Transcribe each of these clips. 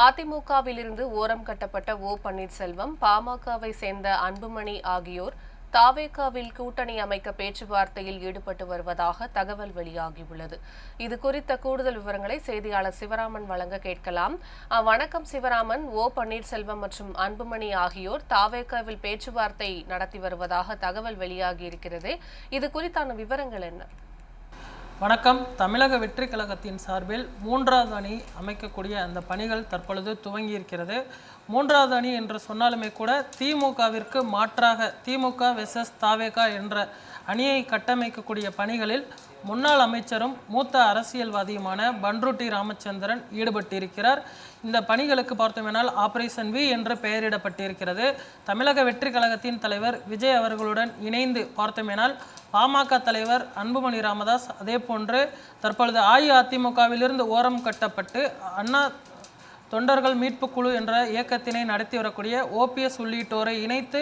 அதிமுகவிலிருந்து ஓரம் கட்டப்பட்ட ஓ பன்னீர்செல்வம் பாமகவை சேர்ந்த அன்புமணி ஆகியோர் தாவேகாவில் கூட்டணி அமைக்க பேச்சுவார்த்தையில் ஈடுபட்டு வருவதாக தகவல் வெளியாகியுள்ளது. இது குறித்த கூடுதல் விவரங்களை செய்தியாளர் சிவராமன் வழங்க கேட்கலாம். வணக்கம் சிவராமன். ஓ பன்னீர்செல்வம் மற்றும் அன்புமணி ஆகியோர் தாவேகாவில் பேச்சுவார்த்தை நடத்தி வருவதாக தகவல் வெளியாகி இருக்கிறது இது குறித்தான விவரங்கள் என்ன? வணக்கம். தமிழக வெற்றி கழகத்தின் சார்பில் மூன்றாவது அணி அமைக்கக்கூடிய அந்த பணிகள் தற்பொழுது துவங்கியிருக்கிறது. மூன்றாவது அணி என்று சொன்னாலுமே கூட திமுகவிற்கு மாற்றாக திமுக வெசஸ் தாவேகா என்ற அணியை கட்டமைக்கக்கூடிய பணிகளில் முன்னாள் அமைச்சரும் மூத்த அரசியல்வாதியுமான பன்ருட்டி ராமச்சந்திரன் ஈடுபட்டிருக்கிறார். இந்த பணிகளுக்கு பார்த்தோமேனால் ஆபரேஷன் வி என்று பெயரிடப்பட்டிருக்கிறது. தமிழக வெற்றி கழகத்தின் தலைவர் விஜய் அவர்களுடன் இணைந்து பார்த்தோமேனால் பாமக தலைவர் அன்புமணி ராமதாஸ் அதே போன்று தற்பொழுது அஇஅதிமுகவிலிருந்து ஓரம் கட்டப்பட்டு அண்ணா தொண்டர்கள் மீட்பு குழு என்ற இயக்கத்தினை நடத்தி வரக்கூடிய ஓபிஎஸ் உள்ளிட்டோரை இணைத்து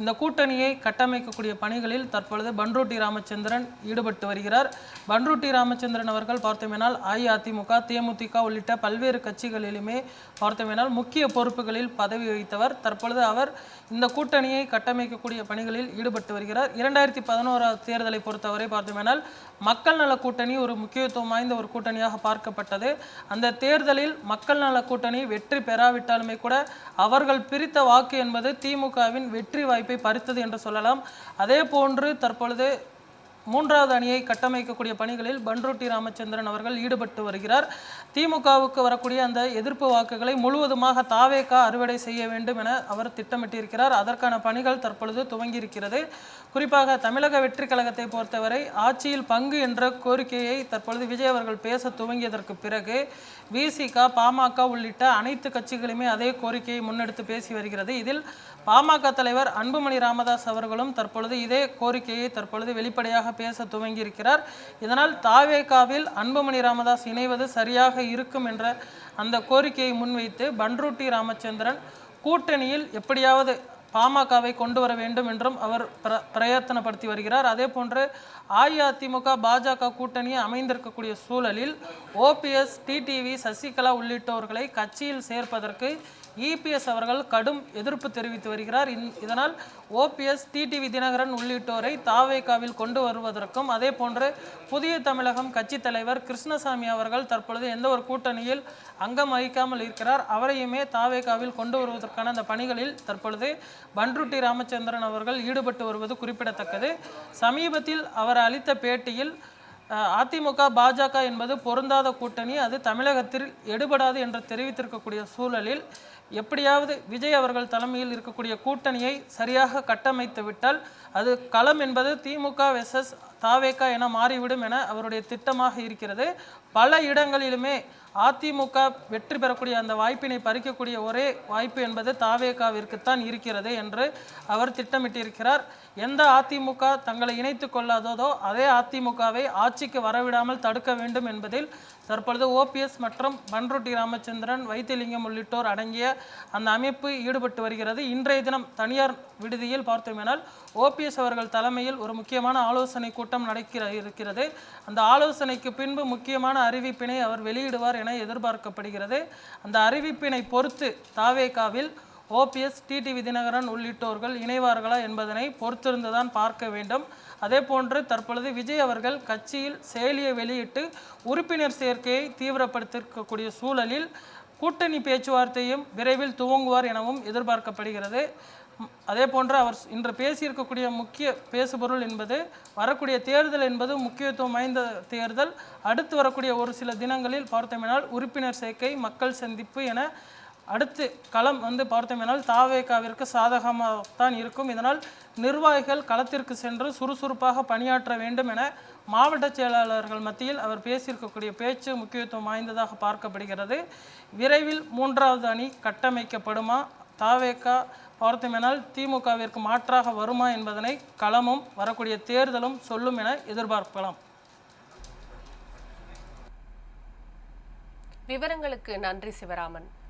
இந்த கூட்டணியை கட்டமைக்கக்கூடிய பணிகளில் தற்பொழுது பன்ருட்டி ராமச்சந்திரன் ஈடுபட்டு வருகிறார். பன்ருட்டி ராமச்சந்திரன் அவர்கள் பார்த்தோமேனால் அஇஅதிமுக தேமுதிக உள்ளிட்ட பல்வேறு கட்சிகளிலுமே பார்த்தோமேனால் முக்கிய பொறுப்புகளில் பதவி வகித்தவர். தற்பொழுது அவர் இந்த கூட்டணியை கட்டமைக்கக்கூடிய பணிகளில் ஈடுபட்டு வருகிறார். இரண்டாயிரத்தி பதினோராவது தேர்தலை பொறுத்தவரை பார்த்தோமேனால் மக்கள் நல கூட்டணி ஒரு முக்கியத்துவம் வாய்ந்த ஒரு கூட்டணியாக பார்க்கப்பட்டது. அந்த தேர்தலில் மக்கள் நல கூட்டணி வெற்றி பெறாவிட்டாலுமே கூட அவர்கள் பிரித்த வாக்கு என்பது திமுகவின் வெற்றி வாய்ப்பை பறித்தது என்று சொல்லலாம். அதே போன்று தற்பொழுது மூன்றாவது அணியை கட்டமைக்கக்கூடிய பணிகளில் பன்ருட்டி ராமச்சந்திரன் அவர்கள் ஈடுபட்டு வருகிறார். திமுகவுக்கு வரக்கூடிய அந்த எதிர்ப்பு வாக்குகளை முழுவதுமாக தாவேக்கா அறுவடை செய்ய வேண்டும் என அவர் திட்டமிட்டிருக்கிறார். அதற்கான பணிகள் தற்பொழுது துவங்கியிருக்கிறது. குறிப்பாக தமிழக வெற்றி கழகத்தை பொறுத்தவரை ஆட்சியில் பங்கு என்ற கோரிக்கையை தற்பொழுது விஜய் அவர்கள் பேச துவங்கியதற்கு பிறகு விசிக பாமக உள்ளிட்ட அனைத்து கட்சிகளுமே அதே கோரிக்கையை முன்னெடுத்து பேசி வருகிறது. இதில் பாமக தலைவர் அன்புமணி ராமதாஸ் அவர்களும் தற்பொழுது இதே கோரிக்கையை தற்பொழுது வெளிப்படையாக பேச துவங்கியிருக்கிறார். இதனால் தாவேகாவில் அன்புமணி ராமதாஸ் இணைவது சரியாக இருக்கும் என்ற அந்த கோரிக்கையை முன்வைத்து பன்ருட்டி ராமச்சந்திரன் கூட்டணியில் எப்படியாவது பாமகவை கொண்டு வர வேண்டும் என்றும் அவர் பிர பிரயத்தனப்படுத்தி வருகிறார். அதே போன்று அஇஅதிமுக பாஜக கூட்டணி அமைந்திருக்கக்கூடிய சூழலில் ஓபிஎஸ் டிடிவி சசிகலா உள்ளிட்டோர்களை கட்சியில் சேர்ப்பதற்கு இபிஎஸ் அவர்கள் கடும் எதிர்ப்பு தெரிவித்து வருகிறார். இந்- இதனால் ஓபிஎஸ் டிடிவி தினகரன் உள்ளிட்டோரை தாவேகாவில் கொண்டு வருவதற்கும் அதே போன்று புதிய தமிழகம் கட்சி தலைவர் கிருஷ்ணசாமி அவர்கள் தற்பொழுது எந்த ஒரு கூட்டணியில் அங்கம் வகிக்காமல் இருக்கிறார். அவரையுமே தாவேகாவில் கொண்டு வருவதற்கான அந்த பணிகளில் தற்பொழுது பன்ருட்டி ராமச்சந்திரன் அவர்கள் ஈடுபட்டு வருவது குறிப்பிடத்தக்கது. சமீபத்தில் அவர் அளித்த பேட்டியில் அதிமுக பாஜக என்பது பொருந்தாத கூட்டணி அது தமிழகத்தில் எடுபடாது என்று தெரிவித்திருக்கக்கூடிய சூழலில் எப்படியாவது விஜய் அவர்கள் தலைமையில் இருக்கக்கூடிய கூட்டணியை சரியாக கட்டமைத்து விட்டால் அது களம் என்பது திமுக வெசஸ் தாவேக்கா என மாறிவிடும் என அவருடைய திட்டமாக இருக்கிறது. பல இடங்களிலுமே அதிமுக வெற்றி பெறக்கூடிய அந்த வாய்ப்பினை பறிக்கக்கூடிய ஒரே வாய்ப்பு என்பது தாவேகாவிற்குத்தான் இருக்கிறது என்று அவர் திட்டமிட்டிருக்கிறார். எந்த அதிமுக தங்களை இணைத்து கொள்ளாததோ அதே அதிமுகவை ஆட்சிக்கு வரவிடாமல் தடுக்க வேண்டும் என்பதில் தற்பொழுது ஓபிஎஸ் மற்றும் பன்ருட்டி ராமச்சந்திரன் வைத்தியலிங்கம் உள்ளிட்டோர் அடங்கிய அந்த அமைப்பு ஈடுபட்டு வருகிறது. இன்றைய தினம் தனியார் விடுதியில் பார்த்தோமேனால் ஓபிஎஸ் அவர்கள் தலைமையில் ஒரு முக்கியமான ஆலோசனை கூட்டம் கூட்டம் நடக்கிற இருக்கிறது. அந்த ஆலோசனைக்கு பின்பு முக்கியமான அறிவிப்பினை அவர் வெளியிடுவார் என எதிர்பார்க்கப்படுகிறது. அந்த அறிவிப்பினை பொறுத்து தாவேகாவில் ஓபிஎஸ் டிடிவி தினகரன் உள்ளிட்டோர்கள் இணைவார்களா என்பதனை பொறுத்திருந்துதான் பார்க்க வேண்டும். அதே போன்று தற்பொழுது விஜய் அவர்கள் கட்சியில் செயலியை வெளியிட்டு உறுப்பினர் சேர்க்கையை தீவிரப்படுத்திருக்கக்கூடிய சூழலில் கூட்டணி பேச்சுவார்த்தையும் விரைவில் துவங்குவார் எனவும் எதிர்பார்க்கப்படுகிறது. அதே போன்று அவர் இன்று பேசியிருக்கக்கூடிய முக்கிய பேசுபொருள் என்பது வரக்கூடிய தேர்தல் என்பது முக்கியத்துவம் வாய்ந்த தேர்தல். அடுத்து வரக்கூடிய ஒரு சில தினங்களில் பார்த்தோமெனால் உறுப்பினர் சேர்க்கை மக்கள் சந்திப்பு என அடுத்து களம் வந்து பார்த்தோமெனால் தாவேகாவிற்கு சாதகமாகத்தான் இருக்கும். இதனால் நிர்வாகிகள் களத்திற்கு சென்று சுறுசுறுப்பாக பணியாற்ற வேண்டும் என மாவட்ட செயலாளர்கள் மத்தியில் அவர் பேசியிருக்கக்கூடிய பேச்சு முக்கியத்துவம் வாய்ந்ததாக பார்க்கப்படுகிறது. விரைவில் மூன்றாவது அணி கட்டமைக்கப்படுமா? தாவேகா பார்த்தோமேனால் திமுகவிற்கு மாற்றாக வருமா என்பதனை களமும் வரக்கூடிய தேர்தலும் சொல்லும் என எதிர்பார்க்கலாம். விவரங்களுக்கு நன்றி சிவராமன்.